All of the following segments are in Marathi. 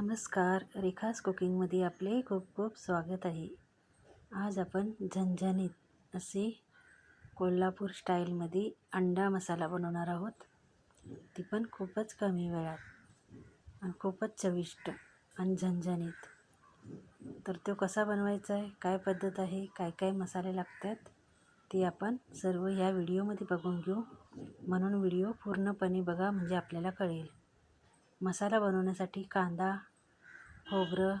नमस्कार. रेखास कुकिंगमध्ये आपले खूप खूप स्वागत आहे. आज आपण झणझणीत असे कोल्हापूर स्टाईलमध्ये अंडा मसाला बनवणार आहोत. ती पण खूपच कमी वेळात आणि खूपच चविष्ट आणि झणझणीत. तर तो कसा बनवायचा आहे काय पद्धत आहे काय काय मसाले लागतात ते आपण सर्व ह्या व्हिडिओमध्ये बघून घेऊ. म्हणून व्हिडिओ पूर्णपणे बघा म्हणजे आपल्याला कळेल. मसाला बनवण्यासाठी कांदा खोबरं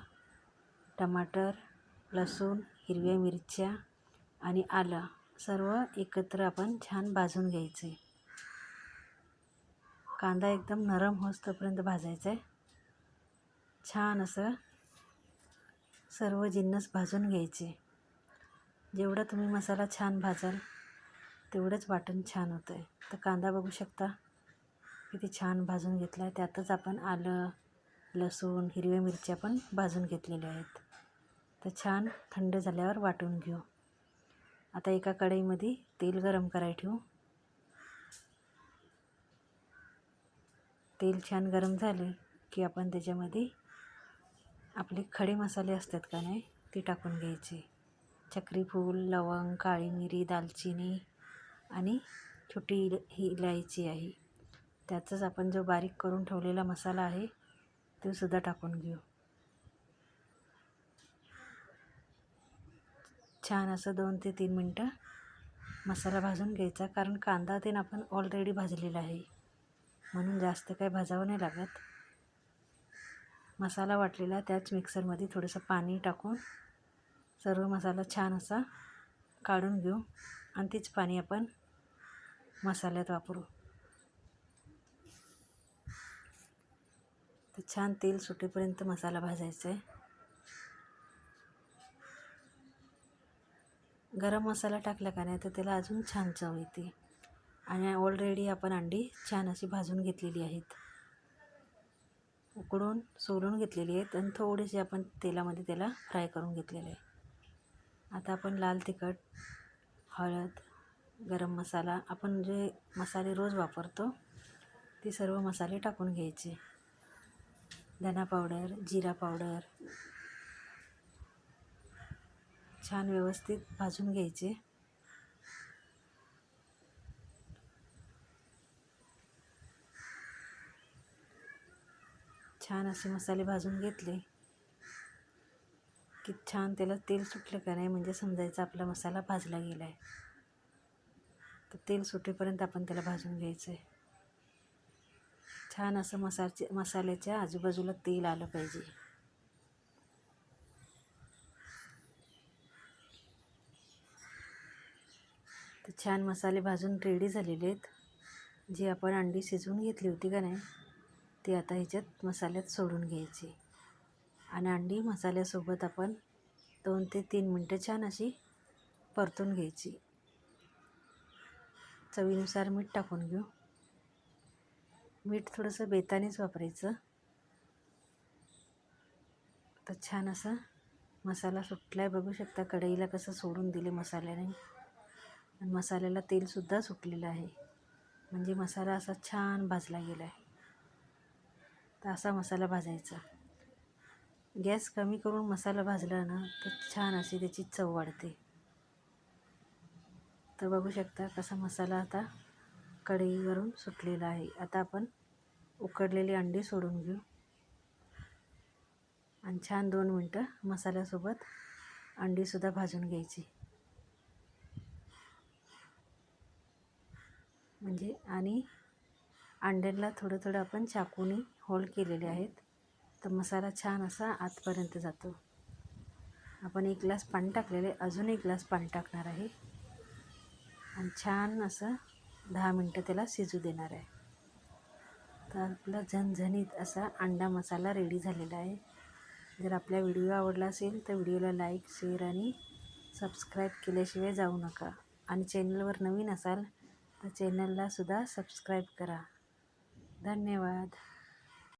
टमाटर लसूण हिरव्या मिरच्या आणि आलं सर्व एकत्र आपण छान भाजून घ्यायचे. कांदा एकदम नरम होस्तोपर्यंत भाजायचा. आहे छान असं सर्व जिन्नस भाजून घ्यायचे. जेवढा तुम्ही मसाला छान भाजाल तेवढंच वाटण छान होतं आहे तर कांदा बघू शकता किती छान भाजून घेतला आहे त्यातच आपण आलं लसूण हिरव्या मिरच्या पण भाजून घेतलेल्या आहेत. तर छान थंड झाल्यावर वाटून घेऊ. आता एका कढईमध्ये तेल गरम करायला ठेवू. तेल छान गरम झाले की आपण त्याच्यामध्ये आपले खडे मसाले असतात का नाही ते टाकून घ्यायचे. चक्रीफूल लवंग काळी मिरी दालचिनी आणि छोटी ही इलायची आहे. त्याचाच आपण जो बारीक करून ठेवलेला मसाला आहे ते सुद्धा टाकून घेऊ. छान असं दोन ते तीन मिनटं मसाला भाजून घ्यायचा कारण कांदा ते आपण ऑलरेडी भाजलेला आहे. म्हणून जास्त काही भाजावं नाही लागत. मसाला वाटलेला त्याच मिक्सरमध्ये थोडंसं पाणी टाकून सर्व मसाला छान असा काढून घेऊ. आणि तीच पाणी आपण मसाल्यात वापरू. ते छान तेल सुटेपर्यंत मसाला भाजायचा आहे. गरम मसाला टाकला का नाही तर त्याला अजून छान चव येते. आणि ऑलरेडी आपण अंडी छान अशी भाजून घेतलेली आहेत. उकडून सोलून घेतलेली आहेत आणि थोडेसे आपण तेलामध्ये त्याला फ्राय करून घेतलेले आहे. आता आपण लाल तिखट हळद गरम मसाला आपण जे मसाले रोज वापरतो ते सर्व मसाले टाकून घ्यायचे. धना पावडर जिरा पावडर. छान व्यवस्थित भाजून घ्यायचे. छान असे मसाले भाजून घेतले. की छान त्याला तेल सुटलं का नाही म्हणजे समजायचं आपला मसाला भाजला गेला आहे तर तेल सुटेपर्यंत आपण त्याला भाजून घ्यायचं आहे छान असं मसाचे मसाल्याच्या आजूबाजूला तेल आलं पाहिजे. तर छान मसाले भाजून रेडी झालेले आहेत. जी आपण अंडी शिजवून घेतली होती का नाही ती आता ह्याच्यात मसाल्यात सोडून घ्यायची. आणि अंडी मसाल्यासोबत आपण दोन ते तीन मिनटं छान अशी परतून घ्यायची. चवीनुसार मीठ टाकून घेऊ. मीठ थोडंसं बेतानेच वापरायचं. तर छान असा मसाला सुटला आहे बघू शकता कढईला कसं सोडून दिले मसाल्याने. आणि मसाल्याला तेलसुद्धा सुटलेलं आहे. म्हणजे मसाला असा छान भाजला गेला आहे तर असा मसाला भाजायचा. गॅस कमी करून मसाला भाजला ना तर छान अशी त्याची चव वाढते. तर बघू शकता कसा मसाला आता कढईवरून सुटलेला आहे. आता आपण उकडलेली अंडी सोडून घेऊ. आणि छान दोन मिनटं मसाल्यासोबत अंडीसुद्धा भाजून घ्यायची. म्हणजे आणि अंड्यांना थोडं थोडं आपण चाकूने होल केलेले आहेत. तर मसाला छान असा आतपर्यंत जातो. आपण एक ग्लास पाणी टाकलेले अजून एक ग्लास पाणी टाकणार आहे. आणि छान असं दहा मिनटं त्याला शिजू देणार आहे. तर आपला झणझणीत असा अंडा मसाला रेडी झालेला आहे. जर आपला व्हिडिओ आवडला असेल तर व्हिडिओला लाईक शेअर आणि सबस्क्राईब केल्याशिवाय जाऊ नका. आणि चॅनलवर नवीन असाल तर चॅनललासुद्धा सबस्क्राईब करा. धन्यवाद.